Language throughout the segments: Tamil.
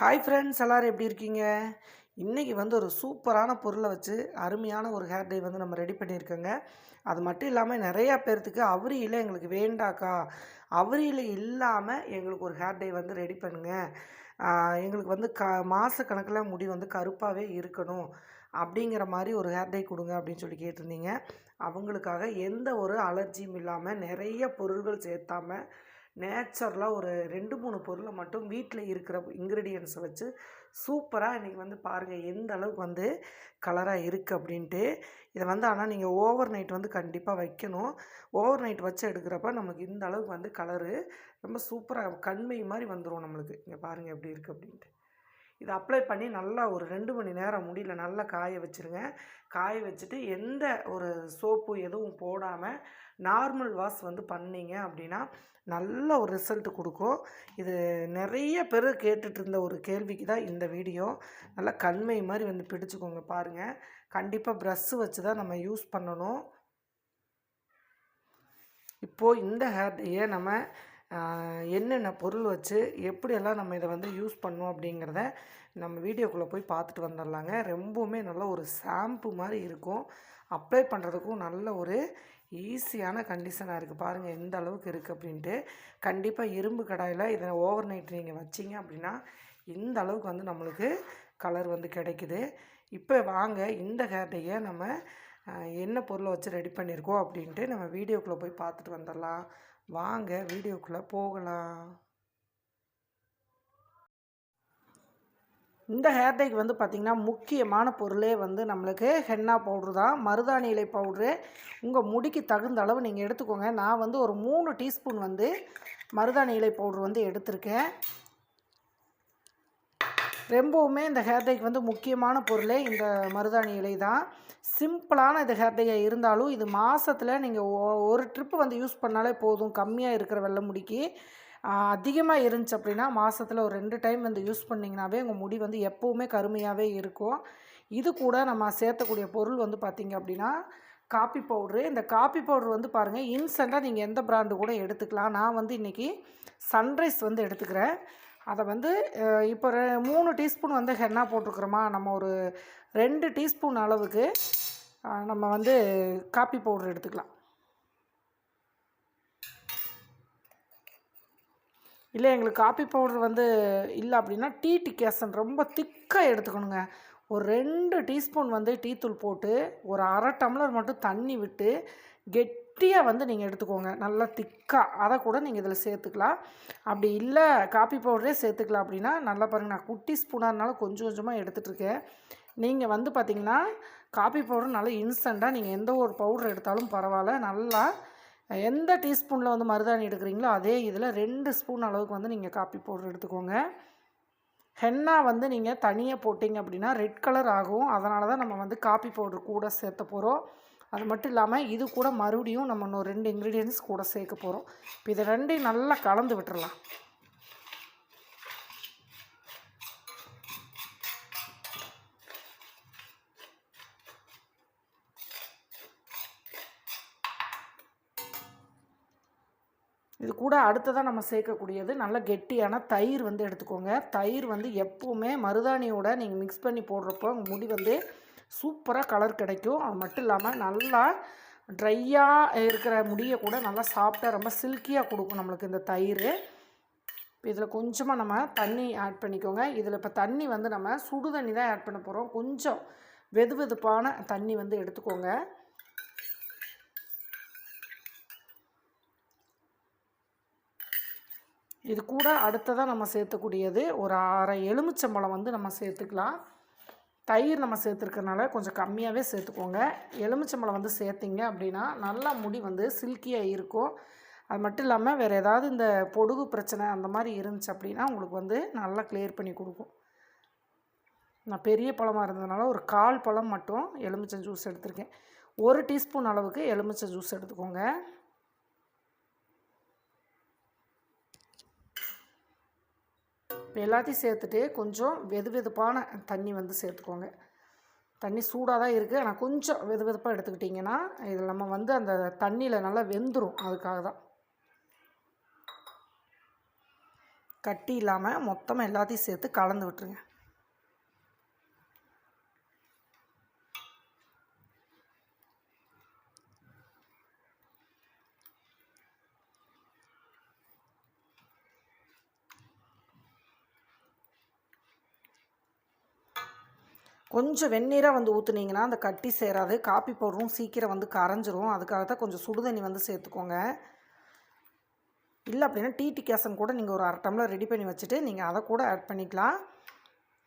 ஹாய் ஃப்ரெண்ட்ஸ் எல்லோரும் எப்படி இருக்கீங்க? இன்றைக்கி வந்து ஒரு சூப்பரான பொருளை வச்சு அருமையான ஒரு ஹேர் டை வந்து நம்ம ரெடி பண்ணியிருக்கோங்க. அது மட்டும் இல்லாமல் நிறையா பேர்த்துக்கு அவரியில் எங்களுக்கு வேண்டாக்கா அவரியில் இல்லாமல் எங்களுக்கு ஒரு ஹேர் டை வந்து ரெடி பண்ணுங்க. எங்களுக்கு வந்து க மாதக்கணக்கில் முடி வந்து கருப்பாகவே இருக்கணும் அப்படிங்கிற மாதிரி ஒரு ஹேர் டை கொடுங்க அப்படின்னு சொல்லி கேட்டிருந்தீங்க. அவங்களுக்காக எந்த ஒரு அலர்ஜியும் இல்லாமல் நிறைய பொருள்கள் சேர்த்தாம நேச்சுரலாக ஒரு ரெண்டு மூணு பொருளை மட்டும் வீட்டில் இருக்கிற இன்க்ரீடியன்ஸை வச்சு சூப்பராக இன்றைக்கி வந்து பாருங்கள் எந்த அளவுக்கு வந்து கலராக இருக்குது அப்படின்ட்டு. இதை வந்து ஆனால் நீங்கள் ஓவர் நைட் வந்து கண்டிப்பாக வைக்கணும். ஓவர் நைட் வச்சு எடுக்கிறப்ப நமக்கு இந்த அளவுக்கு வந்து கலரு ரொம்ப சூப்பராக கண்மை மாதிரி வந்துடும் நம்மளுக்கு. இங்கே பாருங்கள் எப்படி இருக்குது அப்படின்ட்டு. இதை அப்ளை பண்ணி நல்லா ஒரு ரெண்டு மணி நேரம் முடியல நல்லா காய வச்சுருங்க. காய வச்சுட்டு எந்த ஒரு சோப்பு எதுவும் போடாமல் நார்மல் வாஷ் வந்து பண்ணீங்க அப்படின்னா நல்ல ஒரு ரிசல்ட் கொடுக்கும். இது நிறைய பேர் கேட்டுட்டு இருந்த ஒரு கேள்விக்கு தான் இந்த வீடியோ நல்லா கண்மை மாதிரி வந்து பிடிச்சிக்கோங்க பாருங்கள் கண்டிப்பாக ப்ரஷ்ஷு வச்சு தான் நம்ம யூஸ் பண்ணணும். இப்போது இந்த ஹேர் டையை நம்ம என்னென்ன பொருள் வச்சு எப்படியெல்லாம் நம்ம இதை வந்து யூஸ் பண்ணோம் அப்படிங்கிறத நம்ம வீடியோக்குள்ளே போய் பார்த்துட்டு வந்துடலாங்க. ரொம்பவுமே நல்ல ஒரு ஷாம்பு மாதிரி இருக்கும். அப்ளை பண்ணுறதுக்கும் நல்ல ஒரு ஈஸியான கண்டிஷனாக இருக்குது பாருங்கள் எந்த அளவுக்கு இருக்குது அப்படின்ட்டு. கண்டிப்பாக இரும்பு கடாயில் இதை ஓவர் நைட் நீங்கள் வச்சிங்க அப்படின்னா இந்த அளவுக்கு வந்து நம்மளுக்கு கலர் வந்து கிடைக்குது. இப்போ வாங்க இந்த ஹேர் நம்ம என்ன பொருளை வச்சு ரெடி பண்ணியிருக்கோம் அப்படின்ட்டு நம்ம வீடியோக்குள்ளே போய் பார்த்துட்டு வந்துடலாம். வாங்க வீடியோக்குள்ளே போகலாம். இந்த ஹேர் டைக்கு வந்து பார்த்திங்கன்னா முக்கியமான பொருளே வந்து நம்மளுக்கு ஹென்னா பவுட்ரு தான். மருதாணி இலை பவுட்ரு உங்கள் முடிக்கு தகுந்த அளவு நீங்கள் எடுத்துக்கோங்க. நான் வந்து ஒரு மூணு டீஸ்பூன் வந்து மருதாணி இலை பவுட்ரு வந்து எடுத்திருக்கேன். ரொம்பவுமே இந்த ஹேர் டைக்கு வந்து முக்கியமான பொருளே இந்த மருதாணி இலை தான். சிம்பிளான இது ஹேர்டையாக இருந்தாலும் இது மாதத்தில் நீங்கள் ஒரு ட்ரிப்பு வந்து யூஸ் பண்ணாலே போதும். கம்மியாக இருக்கிற வெள்ளை முடிக்கு. அதிகமாக இருந்துச்சு அப்படின்னா மாதத்தில் ஒரு ரெண்டு டைம் வந்து யூஸ் பண்ணிங்கனாவே உங்கள் முடி வந்து எப்போவுமே கருமையாகவே இருக்கும். இது கூட நம்ம சேர்த்தக்கூடிய பொருள் வந்து பார்த்திங்க அப்படின்னா காப்பி பவுட்ரு. இந்த காப்பி பவுட்ரு வந்து பாருங்கள் இன்ஸ்டண்ட்டாக நீங்கள் எந்த பிராண்டு கூட எடுத்துக்கலாம். நான் வந்து இன்றைக்கி சன்ரைஸ் வந்து எடுத்துக்கிறேன். அதை வந்து இப்போ ரெ- மூணு டீஸ்பூன் வந்து ஹென்னா போட்டிருக்குறோமா நம்ம ஒரு ரெண்டு டீஸ்பூன் அளவுக்கு நம்ம வந்து காப்பி பவுடர் எடுத்துக்கலாம். இல்லை எங்களுக்கு காப்பி பவுடர் வந்து இல்லை அப்படின்னா டீ டிகேசன் ரொம்ப திக்காக எடுத்துக்கணுங்க. ஒரு ரெண்டு டீஸ்பூன் வந்து டீத்தூள் போட்டு ஒரு அரை டம்ளர் மட்டும் தண்ணி விட்டு கெட்டியாக வந்து நீங்கள் எடுத்துக்கோங்க. நல்லா திக்காக அதை கூட நீங்கள் இதில் சேர்த்துக்கலாம். அப்படி இல்லை காப்பி பவுடரே சேர்த்துக்கலாம் அப்படின்னா நல்லா பாருங்கள் நான் குட்டி ஸ்பூனாக இருந்தாலும் கொஞ்சம் கொஞ்சமாக எடுத்துகிட்ருக்கேன் நீங்கள் வந்து பார்த்திங்கன்னா காப்பி பவுடர் நல்லா இன்ஸ்டண்ட்டாக நீங்கள் எந்த ஒரு பவுடர் எடுத்தாலும் பரவாயில்ல. நல்லா எந்த டீஸ்பூனில் வந்து மருதாணி எடுக்கிறீங்களோ அதே இதில் ரெண்டு ஸ்பூன் அளவுக்கு வந்து நீங்கள் காப்பி பவுடர் எடுத்துக்கோங்க. ஹென்னா வந்து நீங்கள் தனியாக போட்டிங்க அப்படின்னா ரெட் கலர் ஆகும். அதனால தான் நம்ம வந்து காப்பி பவுடர் கூட சேர்த்த போகிறோம் அது மட்டும் இல்லாமல் இது கூட மறுபடியும் நம்ம இன்னும் ரெண்டு இன்க்ரீடியன்ஸ் கூட சேர்க்க போகிறோம் இப்போ இதை ரெண்டையும் நல்லா கலந்து விட்டுறலாம். இது கூட அடுத்ததாக நம்ம சேர்க்கக்கூடியது நல்ல கெட்டியான தயிர் வந்து எடுத்துக்கோங்க. தயிர் வந்து எப்போவுமே மருதாணியோட நீங்கள் மிக்ஸ் பண்ணி போடுறப்போ உங்கள் முடி வந்து சூப்பராக கலர் கிடைக்கும். அது மட்டும் இல்லாமல் நல்லா ட்ரையாக இருக்கிற முடியை கூட நல்லா சாஃப்டாக ரொம்ப சில்கியாக கொடுக்கும் நம்மளுக்கு இந்த தயிர். இதில் கொஞ்சமாக நம்ம தண்ணி ஆட் பண்ணிக்கோங்க. இதில் இப்போ தண்ணி வந்து நம்ம சுடு தண்ணி தான் ஆட் பண்ண போகிறோம் கொஞ்சம் வெது வெதுப்பான தண்ணி வந்து எடுத்துக்கோங்க. இது கூட அடுத்ததாக நம்ம சேர்த்தக்கூடியது ஒரு அரை எலுமிச்சம்பழம் வந்து நம்ம சேர்த்துக்கலாம். தயிர் நம்ம சேர்த்துருக்கறனால கொஞ்சம் கம்மியாகவே சேர்த்துக்கோங்க. எலுமிச்சம்பழம் வந்து சேர்த்திங்க அப்படின்னா நல்லா முடி வந்து சில்கியாக இருக்கும். அது மட்டும் இல்லாமல் வேறு ஏதாவது இந்த பொடுகு பிரச்சனை அந்த மாதிரி இருந்துச்சு அப்படின்னா உங்களுக்கு வந்து நல்லா கிளியர் பண்ணி கொடுக்கும். நான் பெரிய பழமாக இருந்ததுனால ஒரு கால் பழம் மட்டும் எலுமிச்சம் ஜூஸ் எடுத்திருக்கேன். ஒரு டீஸ்பூன் அளவுக்கு எலுமிச்சம் ஜூஸ் எடுத்துக்கோங்க. இப்போ எல்லாத்தையும் சேர்த்துட்டு கொஞ்சம் வெது வெதுப்பான தண்ணி வந்து சேர்த்துக்கோங்க. தண்ணி சூடாக தான் இருக்குது ஆனால் கொஞ்சம் வெது வெதுப்பாக எடுத்துக்கிட்டிங்கன்னா இதில் நம்ம வந்து அந்த தண்ணியில் நல்லா வெந்துடும் அதுக்காக தான். கட்டி இல்லாமல் மொத்தமாக எல்லாத்தையும் சேர்த்து கலந்து விட்டுருங்க. கொஞ்சம் வெந்நீராக வந்து ஊற்றுனீங்கன்னா அந்த கட்டி சேராது. காப்பி பவுடரும் சீக்கிரம் வந்து கரைஞ்சிரும். அதுக்காக தான் கொஞ்சம் சுடுதண்ணி வந்து சேர்த்துக்கோங்க. இல்லை அப்படின்னா டிடி கேசன் கூட நீங்கள் ஒரு அரை டம்ளர் ரெடி பண்ணி வச்சுட்டு நீங்கள் அதை கூட ஆட் பண்ணிக்கலாம்.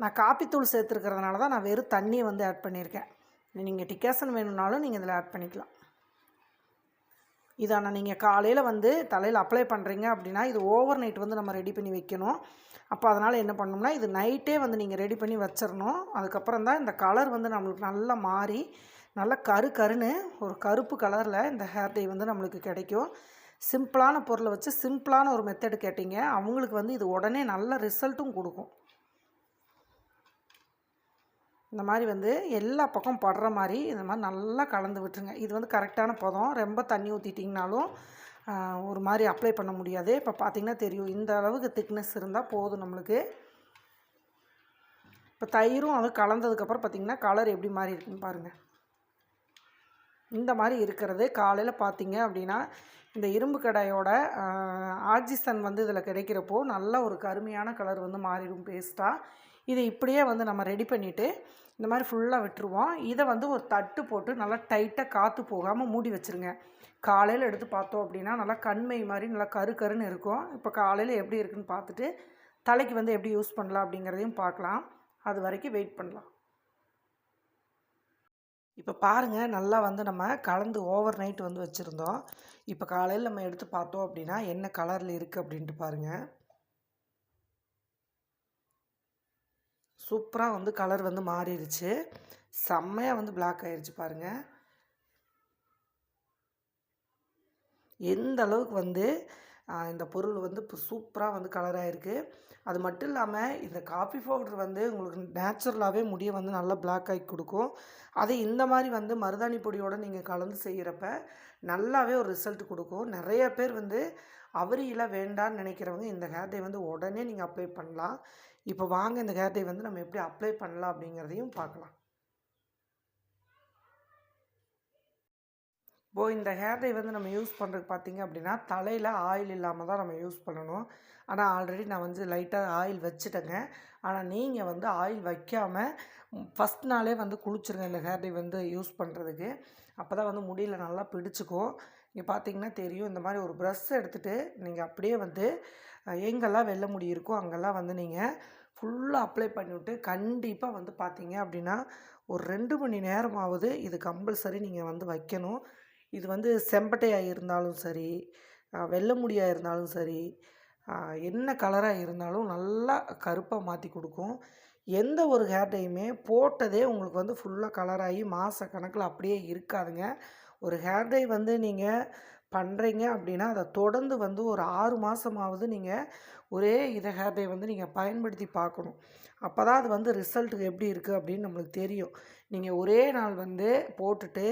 நான் காப்பித்தூள் சேர்த்துருக்கிறதுனால தான் நான் வெறும் தண்ணியை வந்து ஆட் பண்ணியிருக்கேன். நீங்கள் டிகேசன் வேணும்னாலும் நீங்கள் இதில் ஆட் பண்ணிக்கலாம். இதை ஆனால் நீங்கள் காலையில் வந்து தலையில் அப்ளை பண்ணுறீங்க அப்படின்னா இது ஓவர் நைட் வந்து நம்ம ரெடி பண்ணி வைக்கணும். அப்போ அதனால் என்ன பண்ணணும்னா இது நைட்டே வந்து நீங்கள் ரெடி பண்ணி வச்சிடணும் அதுக்கப்புறம் தான் இந்த கலர் வந்து நம்மளுக்கு நல்லா மாறி நல்லா கரு கருன்னு ஒரு கருப்பு கலரில் இந்த ஹேர் டை வந்து நம்மளுக்கு கிடைக்கும். சிம்பிளான பொருளை வச்சு சிம்பிளான ஒரு மெத்தடு கேட்டிங்க அவங்களுக்கு வந்து இது உடனே நல்ல ரிசல்ட்டும் கொடுக்கும். இந்த மாதிரி வந்து எல்லா பக்கம் படுற மாதிரி இந்த மாதிரி நல்லா கலந்து விட்டுருங்க. இது வந்து கரெக்டான பதம். ரொம்ப தண்ணி ஊற்றிட்டிங்கனாலும் ஒரு மாதிரி அப்ளை பண்ண முடியாது. இப்போ பார்த்திங்கன்னா தெரியும் இந்த அளவுக்கு திக்னஸ் இருந்தால் போதும் நம்மளுக்கு. இப்போ தயிரும் அது கலந்ததுக்கப்புறம் பார்த்திங்கன்னா கலர் எப்படி மாதிரி இருக்குன்னு பாருங்கள் இந்த மாதிரி இருக்கிறது. காலையில் பார்த்திங்க அப்படின்னா இந்த இரும்பு கடையோட ஆக்சிசன் வந்து இதில் கிடைக்கிறப்போ நல்ல ஒரு கருமையான கலர் வந்து மாறிடும் பேஸ்ட்டாக இதை இப்படியே வந்து நம்ம ரெடி பண்ணிவிட்டு இந்த மாதிரி ஃபுல்லாக விட்டுருவோம். இதை வந்து ஒரு தட்டு போட்டு நல்லா டைட்டாக காற்று போகாமல் மூடி வச்சுருங்க. காலையில் எடுத்து பார்த்தோம் அப்படின்னா நல்லா கண்மை மாதிரி நல்லா கரு கருன்னு இருக்கும். இப்போ காலையில் எப்படி இருக்குன்னு பார்த்துட்டு தலைக்கு வந்து எப்படி யூஸ் பண்ணலாம் அப்படிங்கிறதையும் பார்க்கலாம். அது வரைக்கும் வெயிட் பண்ணலாம். இப்போ பாருங்கள் நல்லா வந்து நம்ம கலந்து ஓவர் நைட் வந்து வச்சுருந்தோம். இப்போ காலையில் நம்ம எடுத்து பார்த்தோம் அப்படின்னா என்ன கலரில் இருக்குது அப்படின்ட்டு பாருங்கள் சூப்பராக வந்து கலர் வந்து மாறிடுச்சு. செம்மையாக வந்து பிளாக் ஆயிடுச்சு பாருங்கள் எந்த அளவுக்கு வந்து இந்த பொருள் வந்து இப்போ சூப்பராக வந்து கலராக இருக்குது அது மட்டும் இல்லாமல் இந்த காஃபி பவுடர் வந்து உங்களுக்கு நேச்சுரலாகவே முடியை வந்து நல்லா பிளாக் ஆகி கொடுக்கும். அதே இந்த மாதிரி வந்து மருதாணி பொடியோடு நீங்கள் கலந்து செய்கிறப்ப நல்லாவே ஒரு ரிசல்ட் கொடுக்கும். நிறைய பேர் வந்து அவரியில் வேண்டான்னு நினைக்கிறவங்க இந்த ஹேர் வந்து உடனே நீங்கள் அப்ளை பண்ணலாம். இப்போ வாங்க இந்த ஹேர் வந்து நம்ம எப்படி அப்ளை பண்ணலாம் அப்படிங்கிறதையும் பார்க்கலாம். இப்போது இந்த ஹேர் டை வந்து நம்ம யூஸ் பண்ணுறதுக்கு பார்த்திங்க அப்படின்னா தலையில் ஆயில் இல்லாமல் தான் நம்ம யூஸ் பண்ணணும். ஆனால் ஆல்ரெடி நான் வந்து லைட்டாக ஆயில் வச்சுட்டேங்க. ஆனால் நீங்கள் வந்து ஆயில் வைக்காமல் ஃபஸ்ட் நாளே வந்து குளிச்சுருங்க இந்த ஹேர் டை வந்து யூஸ் பண்ணுறதுக்கு அப்போ தான் வந்து முடியல நல்லா பிடிச்சிக்கும் இங்கே பார்த்தீங்கன்னா தெரியும் இந்த மாதிரி ஒரு ப்ரஷ் எடுத்துகிட்டு நீங்கள் அப்படியே வந்து எங்கெல்லாம் வெள்ள முடி இருக்கோ அங்கெல்லாம் வந்து நீங்கள் ஃபுல்லாக அப்ளை பண்ணிவிட்டு கண்டிப்பாக வந்து பார்த்தீங்க அப்படின்னா ஒரு ரெண்டு மணி நேரமாவது இது கம்பல்சரி நீங்கள் வந்து வைக்கணும். இது வந்து செம்பட்டையாக இருந்தாலும் சரி வெள்ளை முடியாக இருந்தாலும் சரி என்ன கலராக இருந்தாலும் நல்லா கருப்பாக மாற்றி கொடுக்கும். எந்த ஒரு ஹேர் டையுமே போட்டதே உங்களுக்கு வந்து ஃபுல்லாக கலராகி மாத கணக்கில் அப்படியே இருக்காதுங்க. ஒரு ஹேர் டை வந்து நீங்கள் பண்ணுறீங்க அப்படின்னா அதை தொடர்ந்து வந்து ஒரு ஆறு மாதமாவது நீங்கள் ஒரே இதை ஹேபை வந்து நீங்கள் பயன்படுத்தி பார்க்கணும். அப்போ தான் அது வந்து ரிசல்ட் எப்படி இருக்குது அப்படின்னு நம்மளுக்கு தெரியும். நீங்கள் ஒரே நாள் வந்து போட்டுட்டு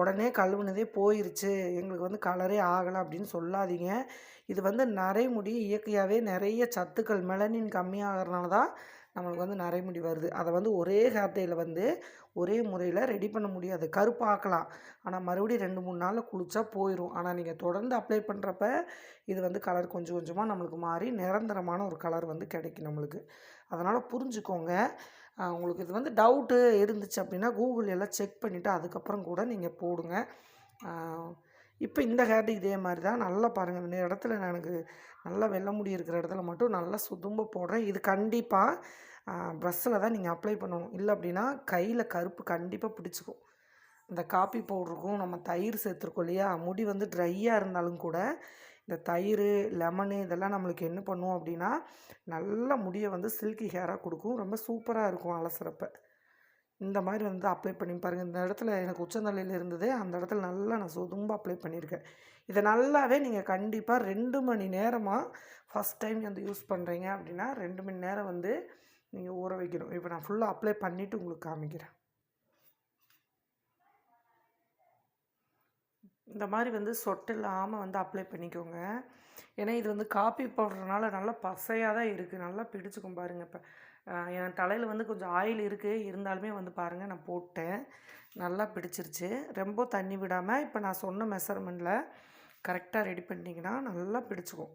உடனே கழுவுனதே போயிருச்சு எங்களுக்கு வந்து கலரே ஆகலை அப்படின்னு சொல்லாதீங்க. இது வந்து நரைமுடி இயற்கையாகவே நிறைய சத்துக்கள் மெலனின் கம்மியாகிறதுனால தான் நம்மளுக்கு வந்து நரைமுடி வருது. அதை வந்து ஒரே ஹேர்டையில் வந்து ஒரே முறையில் ரெடி பண்ண முடியாது. கருப்பாக்கலாம் ஆனால் மறுபடியும் ரெண்டு மூணு நாளில் குளித்தா போயிடும் ஆனால் நீங்கள் தொடர்ந்து அப்ளை பண்ணுறப்ப இது வந்து கலர் கொஞ்சம் கொஞ்சமாக நம்மளுக்கு மாறி நிரந்தரமான ஒரு கலர் வந்து கிடைக்கும் நம்மளுக்கு. அதனால் புரிஞ்சுக்கோங்க. உங்களுக்கு இது வந்து டவுட்டு இருந்துச்சு அப்படின்னா கூகுள் எல்லாம் செக் பண்ணிவிட்டு அதுக்கப்புறம் கூட நீங்கள் போடுங்க. இப்போ இந்த ஹேர் இதே மாதிரி தான். நல்லா பாருங்கள் இந்த இடத்துல நான் எனக்கு நல்லா வெள்ளை முடி இருக்கிற இடத்துல மட்டும் நல்லா சுதும்ப போடுறேன். இது கண்டிப்பாக ப்ரஷ்ஷில் தான் நீங்கள் அப்ளை பண்ணணும். இல்லை அப்படின்னா கையில் கருப்பு கண்டிப்பாக பிடிச்சிக்கும். இந்த காப்பி பவுடருக்கும் நம்ம தயிர் சேர்த்துருக்கோம் இல்லையா? முடி வந்து ட்ரையாக இருந்தாலும் கூட இந்த தயிர் லெமனு இதெல்லாம் நம்மளுக்கு என்ன பண்ணுவோம் அப்படின்னா நல்ல முடியை வந்து சில்கி ஹேராக கொடுக்கும். ரொம்ப சூப்பராக இருக்கும் அலசுறப்போ. இந்த மாதிரி வந்து அப்ளை பண்ணி பாருங்கள் இந்த இடத்துல எனக்கு உச்சந்தலையில் இருந்தது அந்த இடத்துல நல்லா நான் சொதும்ப அப்ளை பண்ணியிருக்கேன். இதை நல்லாவே நீங்கள் கண்டிப்பாக ரெண்டு மணி நேரமாக ஃபஸ்ட் டைம் வந்து யூஸ் பண்ணுறீங்க அப்படின்னா ரெண்டு மணி நேரம் வந்து நீங்கள் ஊற வைக்கணும். இப்போ நான் ஃபுல்லாக அப்ளை பண்ணிவிட்டு உங்களுக்கு காமிக்கிறேன். இந்த மாதிரி வந்து சொட்டு இல்லாமல் வந்து அப்ளை பண்ணிக்கோங்க. ஏன்னா இது வந்து காப்பி பவுடர்னால நல்லா பசையாக தான் இருக்குது நல்லா பிடிச்சிக்கும் பாருங்கள் இப்போ. என் தலையில் வந்து கொஞ்சம் ஆயில் இருக்குது இருந்தாலுமே வந்து பாருங்கள் நான் போட்டேன். நல்லா பிடிச்சிருச்சு. ரொம்ப தண்ணி விடாமல் இப்போ நான் சொன்ன மெஷர்மெண்ட்டில் கரெக்டாக ரெடி பண்ணிங்கன்னா நல்லா பிடிச்சிக்கும்.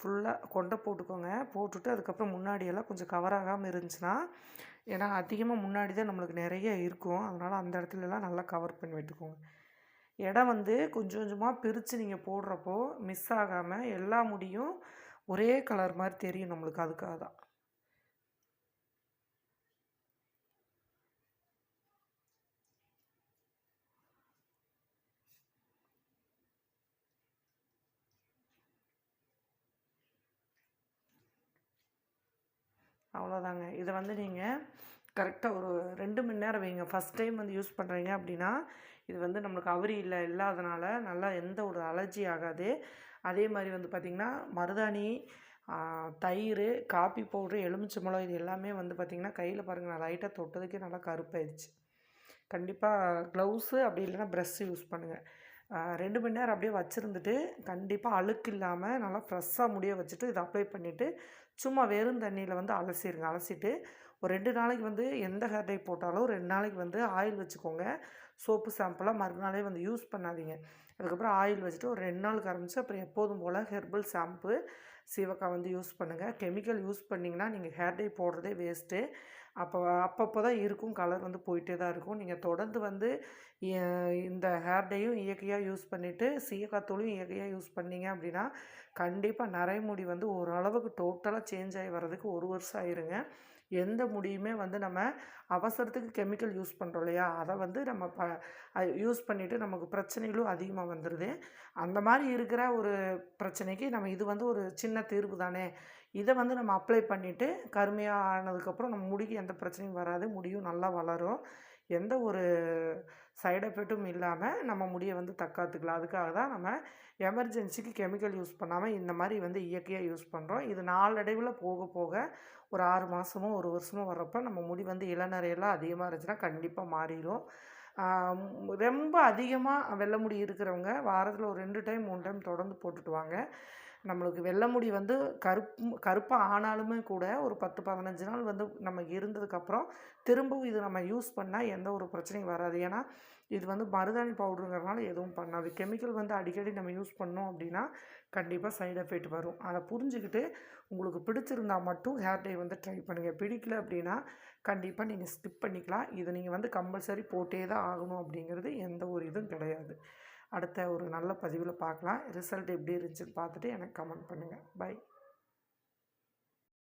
ஃபுல்லாக கொண்டை போட்டுக்கோங்க. போட்டுட்டு அதுக்கப்புறம் முன்னாடியெல்லாம் கொஞ்சம் கவர் ஆகாமல் இருந்துச்சுன்னா ஏன்னா அதிகமாக முன்னாடி தான் நம்மளுக்கு நிறைய இருக்கும். அதனால் அந்த இடத்துலலாம் நல்லா கவர் பண்ணி விட்டுக்கோங்க இடம் வந்து கொஞ்சம் கொஞ்சமாக பிரித்து நீங்கள் போடுறப்போ மிஸ் ஆகாமல் எல்லா முடியும் ஒரே கலர் மாதிரி தெரியும் நம்மளுக்கு அதுக்காக தான். அவ்வளோதாங்க இதை வந்து நீங்கள் கரெக்டாக ஒரு ரெண்டு மணி நேரம் வைங்க. ஃபஸ்ட் டைம் வந்து யூஸ் பண்ணுறீங்க அப்படின்னா இது வந்து நம்மளுக்கு அவரி இல்லை இல்லாதனால நல்லா எந்த ஒரு அலர்ஜி ஆகாது. அதே மாதிரி வந்து பார்த்திங்கன்னா மருதாணி தயிர் காப்பி பவுட்ரு எலுமிச்சம்பழம் இது எல்லாமே வந்து பார்த்திங்கன்னா கையில் பாருங்கள் நான் லைட்டாக தொட்டதுக்கே நல்லா கருப்பாயிடுச்சு. கண்டிப்பாக க்ளவுஸு அப்படி இல்லைன்னா ப்ரெஷ்ஷு யூஸ் பண்ணுங்கள் ரெண்டு மணி நேரம் அப்படியே வச்சுருந்துட்டு கண்டிப்பாக அழுக்கு இல்லாமல் நல்லா ஃப்ரெஷ்ஷாக முடிய வச்சுட்டு இதை அப்ளை பண்ணிவிட்டு சும்மா வெறும் தண்ணியில் வந்து அலசிடுங்க அலசிட்டு ஒரு ரெண்டு நாளைக்கு வந்து எந்த ஹேர் டை போட்டாலும் ரெண்டு நாளைக்கு வந்து ஆயில் வச்சுக்கோங்க. சோப்பு ஷாம்பெல்லாம் மறுநாளே வந்து யூஸ் பண்ணாதீங்க. அதுக்கப்புறம் ஆயில் வச்சுட்டு ஒரு ரெண்டு நாளுக்கு ஆரம்பிச்சு அப்புறம் எப்போதும் போல் ஹெர்பல் ஷாம்பு சீவக்காய் வந்து யூஸ் பண்ணுங்கள் கெமிக்கல் யூஸ் பண்ணிங்கன்னா நீங்கள் ஹேர் டை போடுறதே வேஸ்ட்டு. அப்போ அப்பப்போ தான் இருக்கும். கலர் வந்து போயிட்டே தான் இருக்கும். நீங்கள் தொடர்ந்து வந்து இந்த ஹேர் டையும் இயற்கையாக யூஸ் பண்ணிவிட்டு சீயக்காத்தூளும் இயற்கையாக யூஸ் பண்ணிங்க அப்படின்னா கண்டிப்பாக நரைமுடி வந்து ஓரளவுக்கு டோட்டலாக சேஞ்ச் ஆகி வர்றதுக்கு ஒரு வருஷம் ஆயிருங்க. எந்த முடியுமே வந்து நம்ம அவசரத்துக்கு கெமிக்கல் யூஸ் பண்ணுறோம் இல்லையா? அதை வந்து நம்ம ப யூஸ் பண்ணிவிட்டு நமக்கு பிரச்சனைகளும் அதிகமாக வந்துடுது அந்த மாதிரி இருக்கிற ஒரு பிரச்சனைக்கு நம்ம இது வந்து ஒரு சின்ன தீர்வு தானே? இதை வந்து நம்ம அப்ளை பண்ணிவிட்டு கருமையாக ஆனதுக்கப்புறம் நம்ம முடிக்கு எந்த பிரச்சனையும் வராது. முடியும் நல்லா வளரும். எந்த ஒரு சைடு எஃபெக்ட்டும் இல்லாமல் நம்ம முடியை வந்து தக்காத்துக்கலாம். அதுக்காக தான் நம்ம எமர்ஜென்சிக்கு கெமிக்கல் யூஸ் பண்ணாமல் இந்த மாதிரி வந்து இயற்கையாக யூஸ் பண்ணுறோம் இது நாளடைவில் போக போக ஒரு ஆறு மாதமோ ஒரு வருஷமோ வர்றப்போ நம்ம முடி வந்து இளநரையெல்லாம் அதிகமாக இருந்துச்சுன்னா கண்டிப்பாக மாறிடும் ரொம்ப அதிகமாக வெள்ளை முடி இருக்கிறவங்க வாரத்தில் ஒரு ரெண்டு டைம் மூணு டைம் தொடர்ந்து போட்டுட்டு வாங்க. நம்மளுக்கு வெள்ளை முடி வந்து கருப்பு கருப்பாக ஆனாலுமே கூட ஒரு பத்து பதினஞ்சு நாள் வந்து நம்ம இருந்ததுக்கப்புறம் திரும்பவும் இது நம்ம யூஸ் பண்ணால் எந்த ஒரு பிரச்சனையும் வராது. ஏன்னா இது வந்து மருதாணி பவுடருங்கிறனால எதுவும் பண்ணாது. கெமிக்கல் வந்து அடிக்கடி நம்ம யூஸ் பண்ணோம் அப்படின்னா கண்டிப்பாக சைடு எஃபெக்ட் வரும். அதை புரிஞ்சுக்கிட்டு உங்களுக்கு பிடிச்சிருந்தா மட்டும் ஹேர் டை வந்து ட்ரை பண்ணுங்கள் பிடிக்கல அப்படின்னா கண்டிப்பாக நீங்கள் ஸ்கிப் பண்ணிக்கலாம். இதை நீங்கள் வந்து கம்பல்சரி போட்டே தான் ஆகணும் அப்படிங்கிறது எந்த ஒரு இதுவும் கிடையாது. அடுத்த ஒரு நல்ல பதிவில் பார்க்கலாம். ரிசல்ட் எப்படி இருந்துச்சுன்னு பார்த்துட்டு எனக்கு கமெண்ட் பண்ணுங்கள் பை.